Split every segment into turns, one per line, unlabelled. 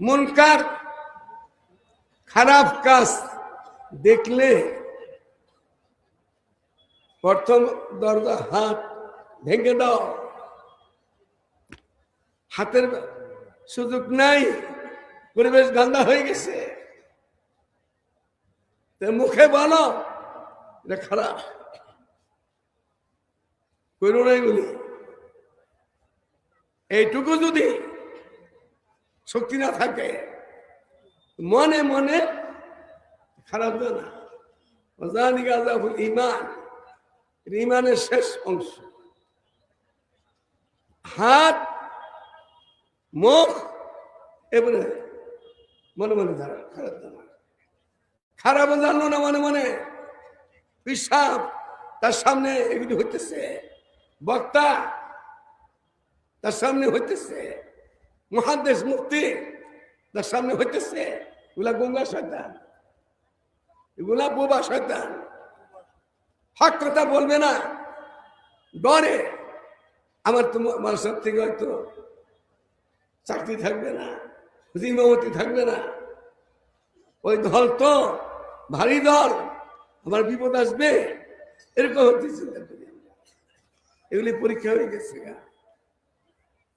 মুনকার খারাপ কাজ দেখলে প্রথম দরজা হাত ভেঙে দাও। হাতের সুযোগ নাই, পরিবেশ গান্দা হয়ে গেছে। মুখে বলো খারাপ। করো নাই বলি। এইটুকু যদি শক্তি না থাকে। মনে মনে খারাপ তো না। জানিকা জাফুল ইমান ইমানের শেষ অংশ। হাত, মুখ, এবারে মনে মনে ধারা, খারাপ জানা খারাপ জানলো না মনে মনে। পিসাব তার সামনে এগুলি হইতেছে। বক্তা, তার সামনে হইতেছে। মহাদেশ মুক্তি তার সামনে হইতেছে এগুলা গঙ্গা শয়তান এগুলা বোবা শয়তান হক বলবে না ডরে আমার তো মানুষের থেকে হয়তো চাকরি থাকবে না জিম্মতি থাকবে না ওই দল তো ভারী দল আমার বিপদ আসবে এরকম হতে চিন্তা এগুলি পরীক্ষা হয়ে গেছে গা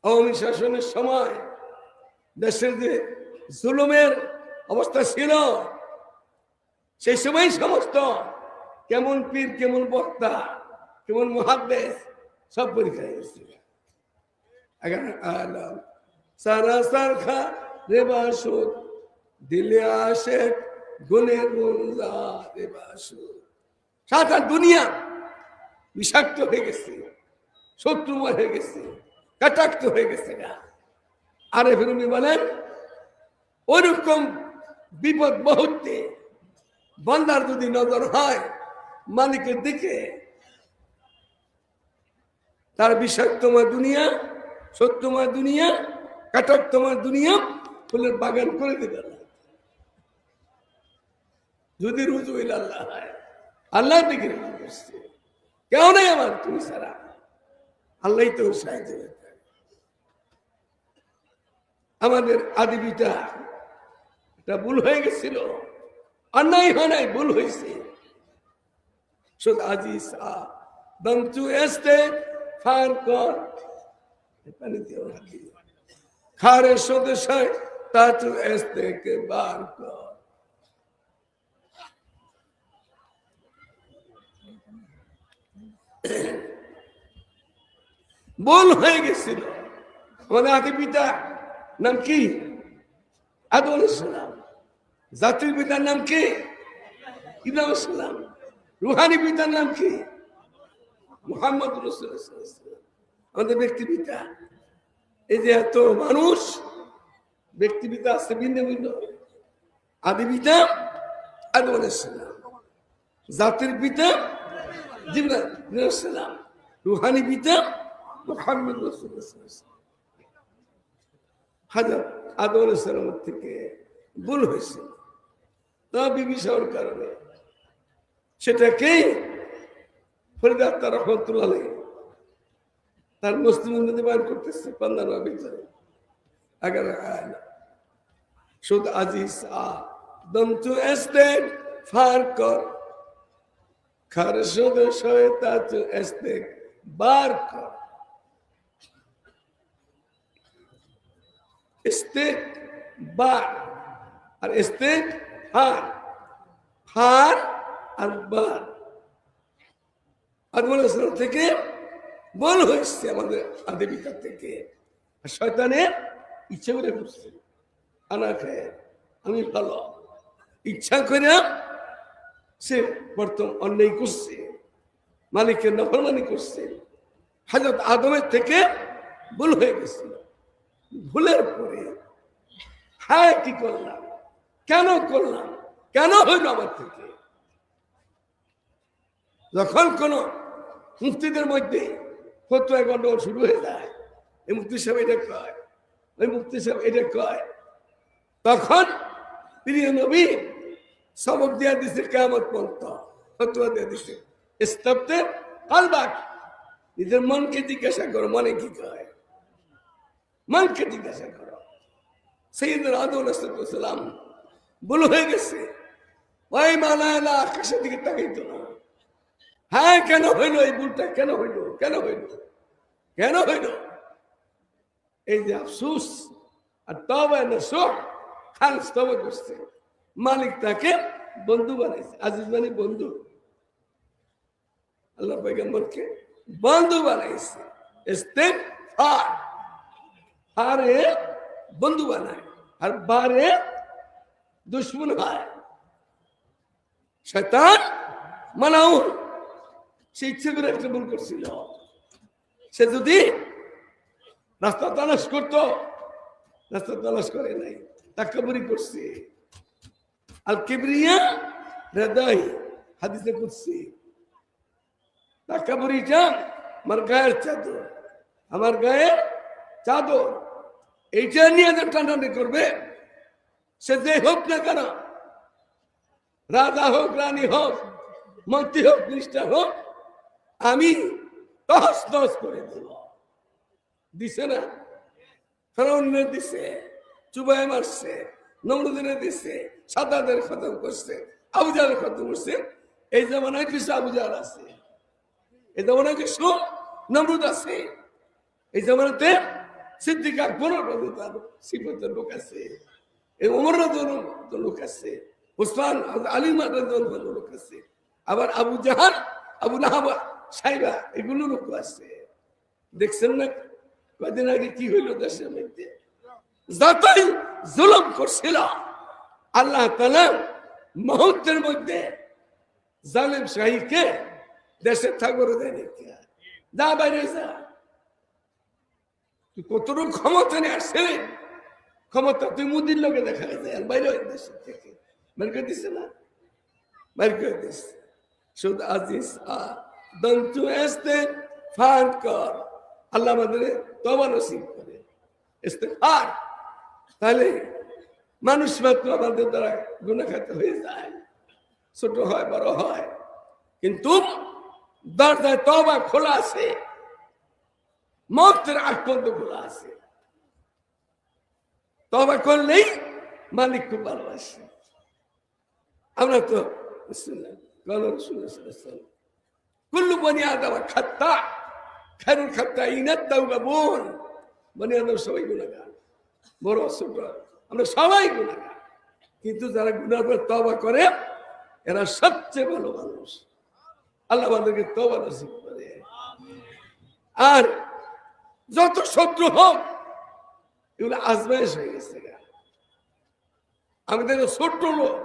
আওয়ামী শাসনের সময় দেশের যে জুলুমের অবস্থা ছিল, সেই সময় সমস্ত কেমন পীর, কেমন বক্তা, কেমন মহাদেশ সব পরীক্ষা গেছে সারা গুনে দুনিয়া বিষাক্ত হয়ে গেছে শত্রুময় হয়ে গেছে। কাটাক্ত হয়ে গেছে আরে ফিরুমি বলেন, ওরকম বিপদ মুহূর্তে বন্দার যদি নজর হয় মালিকের দিকে, তার বিষাক্তময় দুনিয়া, সত্যময় দুনিয়া, কাটাক্তময় দুনিয়া ফুলের বাগান করে দেবে যদি রুজু আল্লাহ হয়। আল্লাহ দিকে কেউ নেই আমার, তুমি সারা আল্লাহ তো সাহায্য আমাদের আদিবিটা এটা ভুল হয়ে গেছিল। অন্যায় হয় নাই, ভুল হয়েছে শুধু। খারে কে বার ভুল হয়ে গেছিল। আমাদের আদি পিতা নাম কি? আদম ইসলাম। জাতির পিতার নাম কি? ইব্রাহিম ইসলাম। রুহানি পিতার নাম কি? মোহাম্মদ আমাদের ব্যক্তি পিতা। এই যে এত মানুষ, ব্যক্তি পিতা আছে, ভিন্ন ভিন্ন। আদি পিতা আদম ইসলাম। জাতির পিতা জিব্রাহিম রুহানি পিতা, মোহাম্মদ রসুল হাজার আদম সালামের থেকে ভুল হয়েছে। তা বিভীষণ কারণে। সেটাকে ফরিদা তার রহমতুল্লাহ তার মুসলিম নদী বার করতেছে পান্দানা ভিতরে আগার শুধু আজিজ আ দন্তু এস্তেক ফার কর। খার শুধু শয়তাচু এস্তেক বার কর। ইস্তেক বার আর ইস্তেক হার। হার আর বার। আদম আলাইহিস থেকে বল হয়েছে আমাদের আদেবিকার থেকে। আর শয়তানের ইচ্ছা করে করছে আনা খায়, আমি ভালো। ইচ্ছা করে সে বর্তমান অন্যায় করছে, মালিকের নফরমানি করছে। হাজরত আদমের থেকে ভুল হয়ে গেছিল। ভুলের পরে হ্যাঁ কি করলাম? কেন করলাম? কেন হইল আমার থেকে? যখন কোন মুক্তিদের মধ্যে ফতুয়া গন্ডগোল শুরু হয়ে যায়, এই মুক্তি সাহেব এটা কয়? ওই মুক্তি সাহেব এটা কয়? তখন প্রিয় নবী সবক দিয়া দিছে কেমত পর্যন্ত, ফতুয়া দিয়া দিছে। স্তব্ধে কালবাক। নিজের মনকে জিজ্ঞাসা করো, মনে কি কয়? মনকে জিজ্ঞাসা করো। সৈয়দ আদুল্লাহাম বলে হয়ে গেছে। ওই মালায়লা আকাশের দিকে তাকাইতো না। হ্যাঁ কেন হইল? এই ভুলটা কেন হইল? কেন হইল? কেন হইল? এই যে আফসুস আর তবে খান তবে করছে। মালিক তাকে বন্ধু বানাইছে, আজিজ মানে বন্ধু। আল্লাহ পয়গম্বরকে বন্ধু বানাইছে। ইস্তেগফার। হারে বন্ধু বানায়, আর বারে দুশ্মন হয়। শয়তান মানাউন, সে ইচ্ছে করে একটা ভুল করছিল। সে যদি রাস্তা তালাশ করতো, রাস্তা তালাশ করে নাই, তাকাবুরি করছে। আল কিবরিয়া হৃদয় হাদিসে করছি তাকাবুরিটা আমার গায়ের চাদর, আমার গায়ের চাদর। এইটা নিয়ে যে টানাটানি করবে, সে যে হোক না কেন, রাজা হোক, রানী হোক, মন্ত্রী হোক, মিনিস্টার হোক, আমি তহস তহস করে দেব। দিছে না? ফেরাউনের দিছে চুবাই মারছে নমরুদিনে দিছে, সাদাদের খতম করছে আবুজার খতম করছে। এই জামানায় কিছু আবুজার আছে, এই জামানায় কিছু নমরুদ আছে। এই জামানাতে সিদ্দিক আকবর সিফতের লোক আছে। এই লোক আছে। লোক আছে। আবার আবু জাহান আবু নাহাবা সাইবা, এগুলো লোক আছে। দেখছেন না? আগে কি হইল দেশের মধ্যে? যতই জুলুম করছিল, আল্লাহ তালা মুহূর্তের মধ্যে জালেম শাহীকে দেশে থাকবে দেয় নাকি যা বাইরে যা। তুই কতটুকু ক্ষমতা নিয়ে আসছিলি? ক্ষমতা তুই মুদির লোকে দেখা যায় বাইরে দেশের থেকে বের করে দিছে না? বের করে দিছে। শুধু আজিজ, আ দন্তু এসতে ফান কর। আল্লাহ আমাদের তবা নসিব করে। ইস্তেফার তাহলে মানুষ মাত্র আমাদের দ্বারা গুণাখাতে হয়ে যায়। ছোট হয়, বড় হয়। কিন্তু দরজায় তবা খোলা আছে মতের আগ পর্যন্ত খোলা আছে। তবা করলেই মালিক খুব ভালোবাসে। আমরা তো কুল্লু বনি আদম খাত্তা খারুল খাত্তা ইনাত তাওবা বোন বনি আদম সবাই গুণাগার বড় ছোট আমরা সবাই গুণাগার কিন্তু যারা গুণার পর তবা করে, এরা সবচেয়ে ভালো মানুষ। আল্লাহ আমাদেরকে তবা নসিব করে। আর যত শত্রু হোক এগুলো আজমাইশ হয়ে গেছে আমি দেখো ছোট্ট লোক।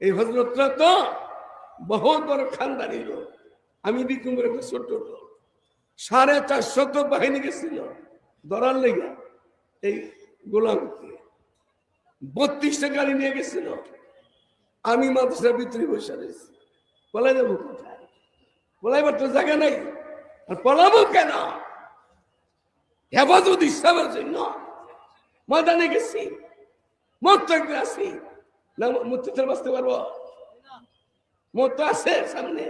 এই হজরতরা তো বহুত বড় খানদানি লোক। আমি বিক্রম করে একটা ছোট্ট লোক। সাড়ে চারশত বাহিনী গেছিল ধরার লেগে এই গোলামকে। বত্রিশটা গাড়ি নিয়ে গেছিল। আমি মাদ্রাসার ভিতরে বসে রয়েছি। পলাই যাব কোথায়? পলাইবার তো জায়গা নাই। আর পলাবো কেন? হেফাজত ইসলামের জন্য ময়দানে গেছি মত আছি না মত ছাড়া বাঁচতে পারবো মত তো আছে সামনে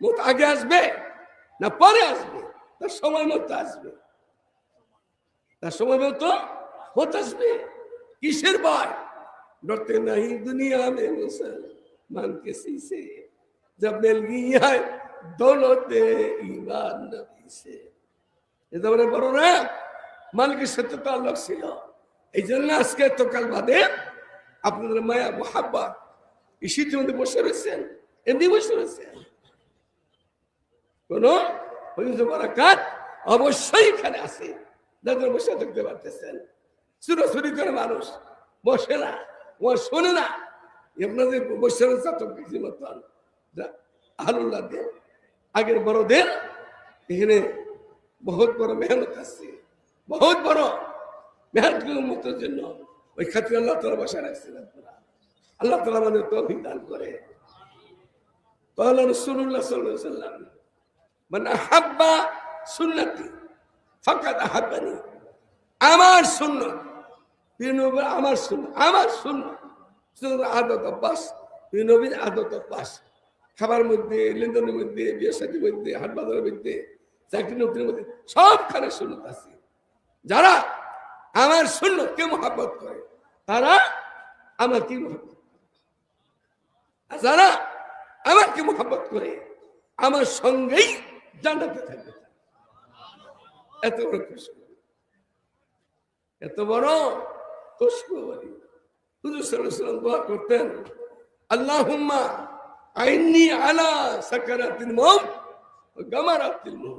মত আগে আসবে না পরে আসবে তার সময় মতো আসবে তার সময় মতো মত আসবে কিসের ভয় डरते नहीं दुनिया में मुसलमान किसी से जब मिल गई है दोनों दे ईमान नबी से এটা মানে বড় না মালিকের সাথে তো আল্লাহ ছিল। এই জন্য আজকে তো কাল বাদে আপনাদের মায়া, মোহাব্বা শীতের মধ্যে বসে রয়েছেন, এমনি বসে রয়েছেন। কোন বারাকাত অবশ্যই এখানে আছে, যাদের বসে থাকতে পারতেছেন। চুরোচুরি করে মানুষ বসে না, ও শোনে না। আপনাদের বসে রয়েছে তো কিছু মতন। আগের বড়দের এখানে বহুত বড় মেহনত আছে। বহুত বড়। মেহনত উন্মতের জন্য ওই খাতির আল্লাহ তালা বসে রাখছেন আপনারা। আল্লাহ তালা আমাদের তৌফিক দান করে। আমার আমার আমার আদত অভ্যাস। নবীর আদত অভ্যাস। খাবার মধ্যে, লেনদেনের মধ্যে বিয়ে সাথীর মধ্যে হাট বাজারের মধ্যে চাকরি নকরির মধ্যে সবখানে সুন্নত আছে। যারা আমার সুন্নতকে মহাব্বত করে, তারা আমাকে মহাব্বত আর যারা আমাকে মহাব্বত করে, আমার সঙ্গেই জানাতে থাকবে। এত বড় খুশি এত বড় দোয়া করতেন, আল্লাহুম্মা আইন্নি আলা সাকারাতিল ওয়া গামারাতিল মউত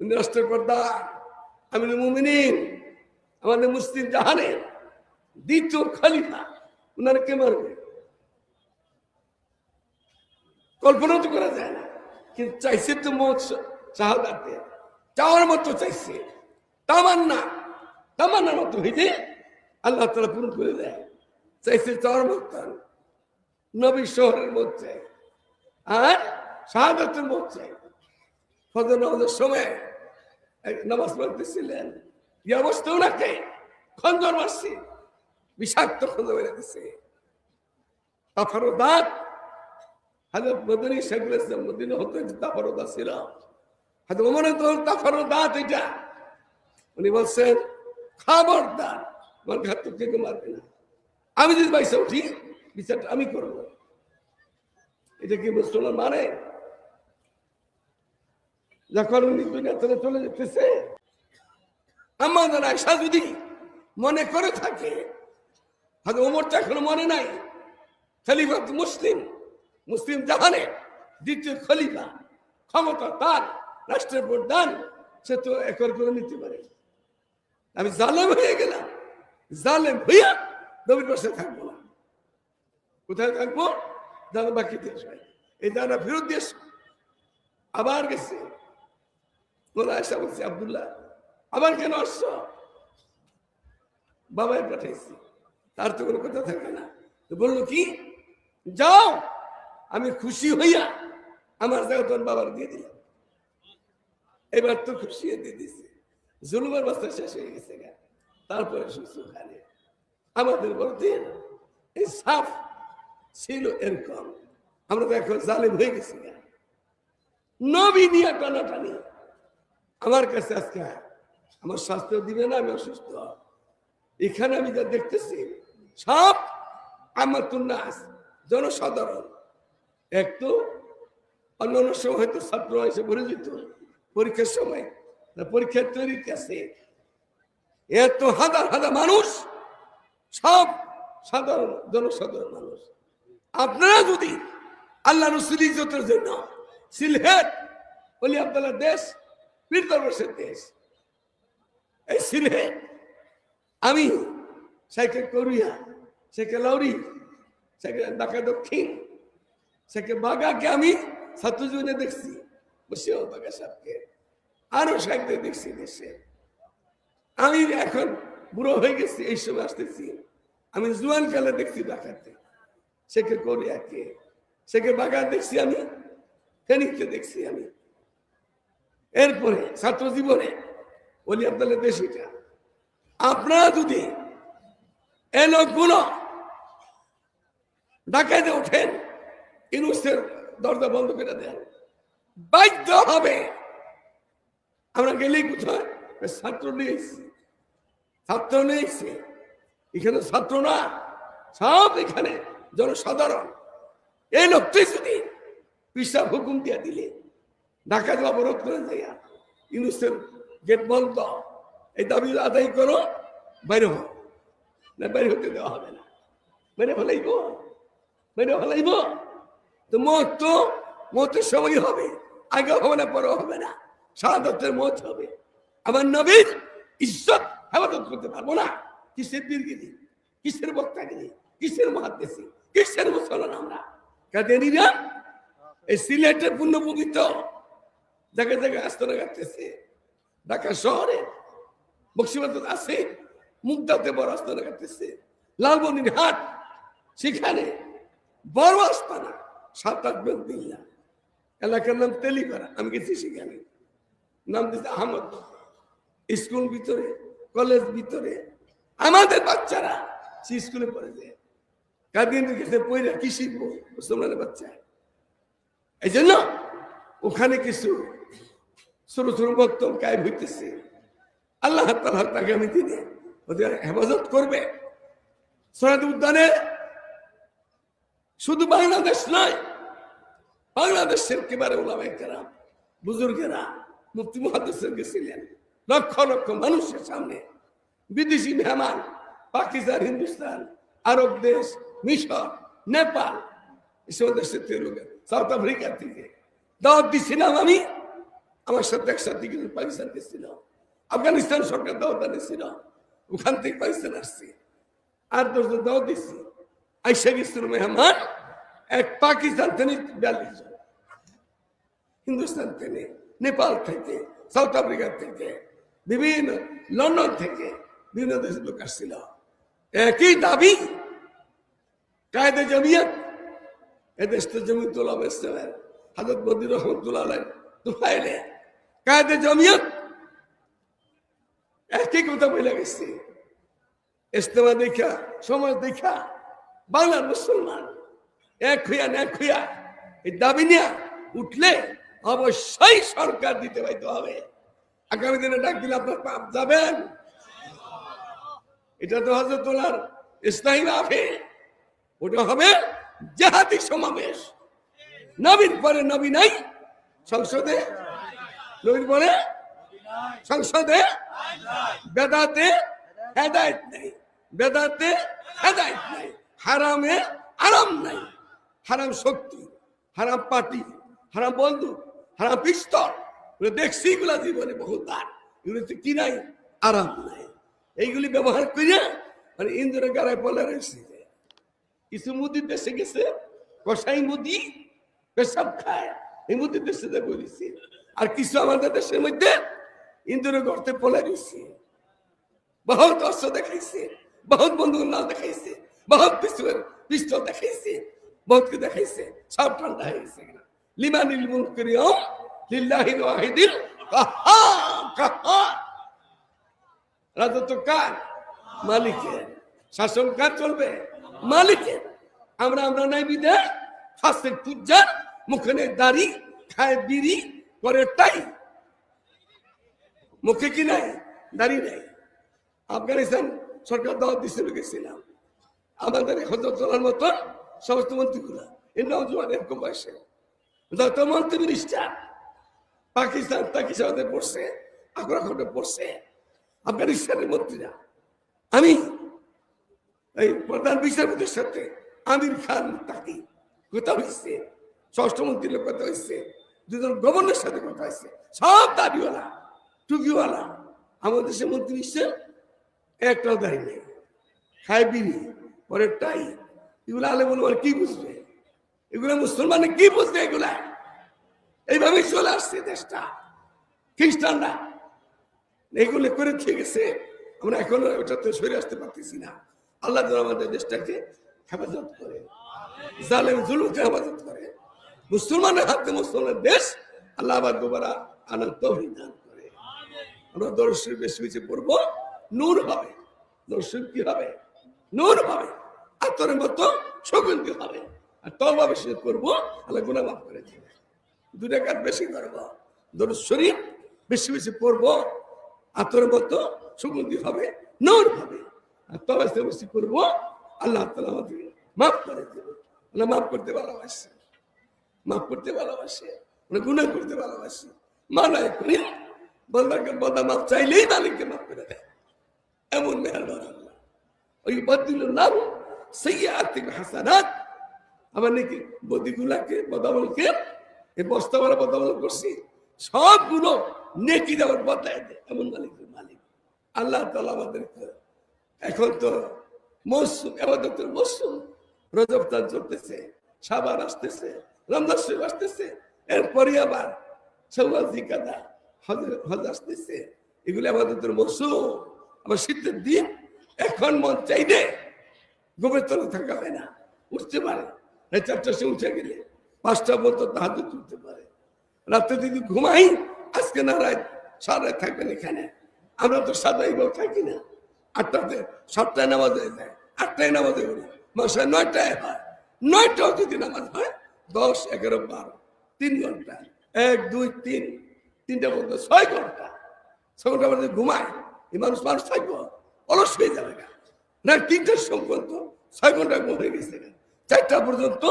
রাষ্ট্রের প্রধান আমির মুমিনিন, আমাদের মুসলিম জাহানের দ্বিতীয় খলিফা। উনারা কে মারবে? কল্পনা তো করা যায় না। কিন্তু চাইছে তো মত শাহাদাতে। চাওয়ার মতো চাইছে। তামান্না, তামান্নার মতো হইতে আল্লাহ তালা পূরণ করে দেয়। চাইছে চাওয়ার মতো। নবী শহরের মত মধ্যে আর শাহাদাতের মধ্যে। ফজর নামাজের সময় নামাজ পড়তেছিলেন। এই অবস্থা ওনাকে খঞ্জর মারছে, বিষাক্ত খঞ্জর মেরে দিছে। তাফারও দাঁত হাজর মদনী শেখুল ইসলাম মদিনা হতো তাফারও দাঁত ছিল তো তাফারও দাঁত এটা। উনি বলছেন, খবরদার, আমার ঘাত তো কেউ মারবে না। আমি যদি বাইসে উঠি, বিচারটা আমি করব। এটা কি মুসলমান মানে? যখন উনি দুনিয়া চলে যেতেছে। আমাদের আয়সা যদি মনে করে থাকে হয়তো ওমরটা এখনও মনে নাই। খলিফা তো মুসলিম মুসলিম জাহানে দ্বিতীয় খলিফা, ক্ষমতা তার, রাষ্ট্রের প্রধান, সে তো একর করে নিতে পারে। আমি জালেম হয়ে গেলাম, জালেম হইয়া নবীর পাশে থাকব না। কোথায় থাকব? জানা বাকি দেশ এই দানা ফেরত দেশ আবার গেছে। বলছে, আবদুল্লাহ, আবার কেন বাবাই পাঠাইছি তার তো কোনো কথা থাকে না। তো বলল কি, যাও, আমি খুশি হইয়া আমার জায়গা তোর বাবার দিয়ে দিলাম। এবার তো খুশি দিয়ে দিছে জুলুমের বস্তা শেষ হয়ে গেছে গা। তারপরে আমাদের বলতে এই সাফ ছিল এরকম। আমরা তো এখন জালিম হয়ে গেছি গা। নবী নিয়ে টানাটানি। আমার কাছে আজকে আমার স্বাস্থ্য দিবে না, আমি অসুস্থ। এখানে আমি যা দেখতেছি, সব আমার নাস জনসাধারণ। এক তো অন্য অন্য সময় হয়তো ছাত্র এসে ভরে যেত, পরীক্ষার সময়। পরীক্ষার তৈরিতে আছে। এত হাজার হাজার মানুষ, সব সাধারণ, জনসাধারণ মানুষ। আপনারা যদি আল্লাহ রসুল ইজ্জতের জন্য, সিলহেট বলি আবদুল্লাহ দেশ দেশ এই সিলহেট আমি সাইকেল করিয়া সাইকেল লাউরি সাইকেল ঢাকা দক্ষিণ সাইকেল বাগাকে আমি ছাত্র জীবনে দেখছি বসেও বাগা সাহেবকে আরও সাহেবদের দেখছি দেশে আমি এখন বুড়ো হয়ে গেছি এই সময় আসতেছি আমি জুয়ান কালে দেখছি ঢাকাতে সেকে কোরিয়াকে সেকে বাগা দেখছি আমি ফেনীতে দেখছি আমি এরপরে ছাত্র জীবনে, বলি আপনাদের দেশিটা, আপনারা যদি এ লোকগুলো ডাকাইতে ওঠেন, ইনুসের দরজা বন্ধ করে দেন। বাধ্য হবে আমরা গেলেই কোথায় ছাত্র নিয়ে এসছি ছাত্র নিয়ে এসছি এখানে ছাত্র না, সব এখানে জনসাধারণ। এই লোকটাই যদি পিসা হুকুম দিয়া দিলে ঢাকা যে অবরোধ করে যাইয়া ইউনুসের গেট বন্ধ। এই দাবি আদায় করো, বাইরে হো না, বাইরে হতে দেওয়া হবে না। বাইরে ফেলাইব। বাইরে ফেলাইব। তো মত তো, মতের সময় হবে। আগে হবে না পরে হবে না। সারাদত্তের মত হবে। আমার নবীর ইজ্জত হেফাজত করতে পারব না। কিসের বীরগিরি? কিসের বক্তা বক্তাগিরি? কিসের মহাদেশি কিসের মুসলমান আমরা? কাদেরিরা এই সিলেটের পূর্ণ পবিত্র জায়গায় জায়গায় আস্তরা কাটতেছে ঢাকা শহরে বক্সিবাদ আছে, মুগদাতে বড় আস্তানা কাটতেছে লালমনির হাট, সেখানে বড় আস্তানা, সাত আট দিল্লা এলাকার নাম তেলিপাড়া, আমি গেছি সেখানে। নাম দিচ্ছে আহমদ। স্কুল ভিতরে, কলেজ ভিতরে, আমাদের বাচ্চারা সে স্কুলে পড়ে যায় কাদিনের কাছে কি শিখব, মুসলমানের বাচ্চা। এই জন্য ওখানে কিছু ছোট ছোট বক্তব্য গায়েব হইতেছে। আল্লাহ তালা আগামী দিনে ওদের হেফাজত করবে। সরাদ উদ্যানে শুধু বাংলাদেশ নয়, বাংলাদেশের কেবারে ওলামাই কেরাম, বুজুর্গেরা, মুফতি মহাদেশের গেছিলেন লক্ষ লক্ষ মানুষের সামনে। বিদেশি মেহমান, পাকিস্তান, হিন্দুস্তান, আরব দেশ, মিশর, নেপাল, এসব দেশের থেকে সাউথ আফ্রিকা থেকে দাওয়াত দিছিলাম আমি। আমার সাথে একসাথে কিন্তু পাকিস্তান গেছিল আফগানিস্তান সরকার দাওয়াত দিয়েছিল ওখান থেকে পাকিস্তান আসছি। আর দশজন দাওয়াত দিচ্ছি আইসা গেছিল মেহমান। এক পাকিস্তান থেকে বিয়াল্লিশ জন। হিন্দুস্তান থেকে, নেপাল থেকে, সাউথ আফ্রিকা থেকে, বিভিন্ন লন্ডন থেকে বিভিন্ন দেশের লোক আসছিল। একই দাবি, কায়দে জমিয়ত এদেশ তো জমি তোলা ইসলামের হাজত মদির রহমতুল্লাহ দুফাইলে কায়দে জমিয়ত একই কথা বলে গেছে ইস্তেমা দেখা সমাজ দেখা বাংলার মুসলমান এক হইয়া এক হইয়া এই দাবি নিয়ে উঠলে অবশ্যই সরকার দিতে পাইতে হবে আগামী দিনে ডাক দিলে আপনার পাপ যাবেন এটা তো হজরতোলার ইসলামী মাফে ওটা হবে জেহাদি সমাবেশ নবীন পরে নবী নাই সংসদে সংসদে? বেদাতে হেদায়ত নেই। বেদাতে হেদায়ত নেই। হারামে আরাম নাই। হারাম শক্তি, হারাম পার্টি, হারাম বন্ধু, হারাম পিস্তল। দেখছি, এগুলা জীবনে বহুবার। এগুলোতে কি নাই? আরাম নাই। এইগুলি ব্যবহার করে মানে ইন্দ্র গাড়ায় পলে রয়েছে। কিছু মুদি দেশে গেছে কষাই মুদি পেশাব খায়। এই মুদির দেশে যে বলেছি আর কিছু আমাদের দেশের মধ্যে ইন্দ্র গর্তে পলে রয়েছে বহুত অস্ত্র দেখাইছে, বহুত বন্ধুর নাম দেখাইছে, বহুত পিস্তল পিস্তল দেখাইছে, বহুত কি দেখাইছে, সব ঠান্ডা হয়ে গেছে লিমানিল মুনকরিয়ম লিল্লাহিল ওয়াহিদিল কাহ্হার কাহ্হার রাজত্ব কার? মালিকের। শাসন কার চলবে? মালিকের। আমরা আমরা নাই বিদায় ফাঁসের পূজার মুখে দাড়ি, খায় বিড়ি করে টাই। মুখে কি নাই? দাড়ি নাই। আফগানিস্তান সরকার দাওয়াত দিছিল গেছিলাম। আমাদের হজরত চলার মতো সমস্ত মন্ত্রীগুলা এই নজওয়ান এরকম বয়সে। মন্ত্রী মিনিস্টার পাকিস্তান পাকিস্তানে পড়ছে আগ্রাখণ্ডে পড়ছে। আফগানিস্তানের মন্ত্রীরা। আমি, এই প্রধান বিচারপতির সাথে আমির খান তাকি কথা হয়েছে ষষ্ঠ মন্ত্রীর লোক কথা হয়েছে দুজন গভর্নর সাথে কথা হয়েছে সব দাবিওয়ালা টুকিওয়ালা আমাদের দেশের মন্ত্রী নিচ্ছে একটাও দাঁড়িয়ে নেই। খায় বিড়ি পরে টাই। এগুলো আলে বলব কি বুঝবে? এগুলো মুসলমানে কি বুঝবে এগুলা? এইভাবেই চলে আসছে দেশটা। খ্রিস্টানরা, এগুলো করে ঠিক আছে আমরা এখনও ওটাতে সরে আসতে পারতেছি না। আল্লাহ আমাদের দেশটাকে হেফাজত করে, জালেম জুলুকে হেফাজত করে। মুসলমানের হাতে মুসলমানের দেশ, আল্লাহ আবার দুবারা আনন্দ দান করে। আমরা দর্শক বেশি বেশি পড়ব, নূর হবে। দর্শক কি হবে? নূর হবে। আতরের মতো সুগন্ধি হবে। আর তবা বেশি করব, আল্লাহ গুণা মাফ করে দেবে। দুটা কাজ বেশি করব, দরুদ শরীফ বেশি বেশি পড়ব, আতরের মতো সুগন্ধি হবে, নূর হবে। আর তবে বেশি করব, আল্লাহ তালা আমাদের মাফ করে দেবে। আল্লাহ মাফ করতে ভালোবাসে। মাফ করতে ভালোবাসে মানে গুণা করতে ভালোবাসে। মানায় করি বন্দাকে বদা মাফ চাইলেই মালিককে মাফ করে দেয়। এমন মেহরবান আল্লাহ। ওই বদিল নাম সেই আর্থিক হাসানাত। আমার নাকি বদিগুলাকে, বদামলকে, এই বস্তাওয়ালা বদামল করছি, সবগুলো নেকি দেওয়ার বদলায় দেয়, এমন মালিকের মালিক। আল্লাহ তালা আমাদেরকে এখন তো মৌসুম আবাদতের মৌসুম রজব চলতেছে সাবার আসতেছে রমজান শরীফ আসতেছে এরপরে আবার সৌয়াজি কাদা হজ আসতেছে। এগুলি আমাদের তোর মৌসুম আমার শীতের দিন, এখন মন চাইলে গোবের তলে থাকা হয় না, উঠতে পারে রাত চারটার সময় উঠে গেলে পাঁচটা পর্যন্ত তাহাতে তুলতে পারে। রাত্রে যদি ঘুমাই, আজকে না রাত, সারা রাত থাকবেন এখানে। আমরা তো সাদাই বল থাকি না। আটটাতে সাতটায় নামাজ হয়ে যায়, আটটায় নামাজ হয়ে মাসে নয়টায় হয়। নয়টাও যদি নামাজ হয় দশ, এগারো, বারো। তিন ঘণ্টা। এক, দুই, তিন। তিনটা পর্যন্ত ছয় ঘণ্টা। ছয় ঘণ্টা মধ্যে ঘুমায়। এই মানুষ মানুষ থাকব। অলস হয়ে যাবে না তিনটার সময় পর্যন্ত ছয় ঘণ্টা ঘুম হয়ে গেছে চারটা পর্যন্ত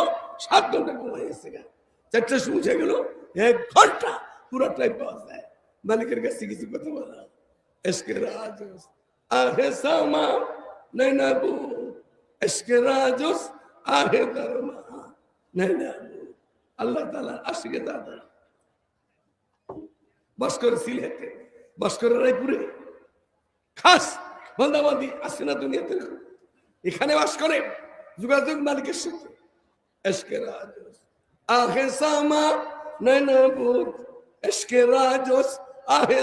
সাত ঘণ্টা ঘুম হয়ে গেছে চারটার সময় উঠে গেল, এক ঘণ্টা পুরোটাই পাওয়া যায়। মালিকের কাছে কিছু কথা বলা। এসকে রাজস, আহে সামা নাই না বু এসকে রাজস, আহে দরমা নাই না আল্লাহ সিলেটে রায়পুরে। খাস আসে না দুনিয়াতে। এখানে বাস করে যোগাযোগ মালিকের সাথে। আহে সামা এসকে আহে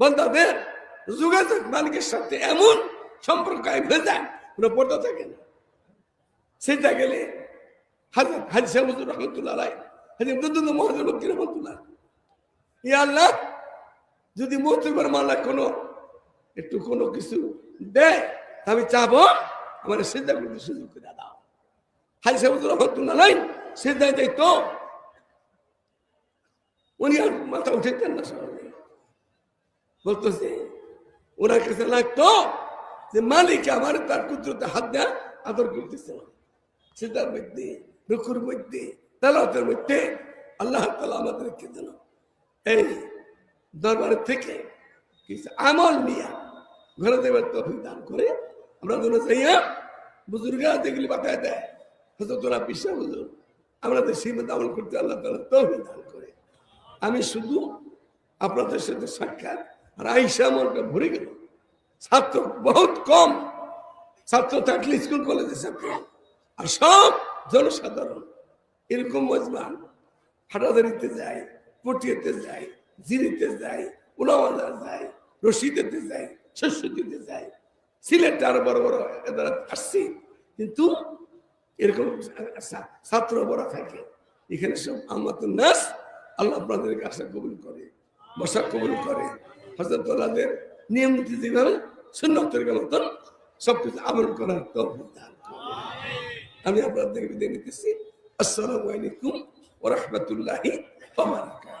বন্দাদের যোগাযোগ মালিকের সাথে এমন সম্পর্ক হয়ে যায়, কোনো পর্দা থাকে না। সেটা গেলে হাজি সাহেব রহমতুল্লাহ হাজি আব্দুল মহাজন মুক্তি রহমতুল্লাহ। ইয়া আল্লাহ, যদি মহতুবার মালা কোনো একটু কোনো কিছু দেয়, আমি চাবো, আমার সেদ্ধা করতে সুযোগ করে দাও। হাজি সাহেব রহমতুল্লাহ রায় সেদ্ধায় তো। উনি আর মাথা উঠেতেন না সহজে। বলতেছে, ওনার কাছে লাগতো যে মালিক আমার তার কুদরতে হাত দেয়া আদর করতেছে। সেটার মধ্যে, রুকুর মধ্যে, তালাতের মধ্যে আল্লাহ তালা আমাদেরকে যেন এই দরবারের থেকে কিছু আমল নিয়ে ঘরে দেবের তফিক দান করে, আমরা যেন যাইয়া বুজুর্গা দেখলি বাতায় দেয় হয়তো তোরা বিশ্বাস বুঝুন আমরা তো সেই মতো আমল করতে আল্লাহ তালা তফিক দান করে। আমি শুধু আপনাদের সাথে সাক্ষাৎ আর আইসা মনটা ভরে গেল। ছাত্র বহুত কম, ছাত্র থাকলে স্কুল কলেজে ছাত্র। আর সব জনসাধারণ এরকম মজমান হাটাদারিতে যায় পটিয়াতে যায় জিরিতে যায় উলামাদার যায় রশিদেতে যায়, শস্য দিতে যায় সিলেটে আরও বড় বড় আসছে কিন্তু এরকম ছা- ছাত্র বড় থাকে, এখানে সব আমার তো নাস আল্লাহ আপনাদেরকে আশা কবুল করে বসা কবুল করে হজরত আল্লাহদের নিয়ম নীতি যেভাবে সুন্নতের মতন সবকিছু আমল করার তৌফিক দান। আমি আপনাদের বিদায় নিতেছি আসসালামু আলাইকুম ওয়া রাহমাতুল্লাহি ওয়া বারাকাতুহু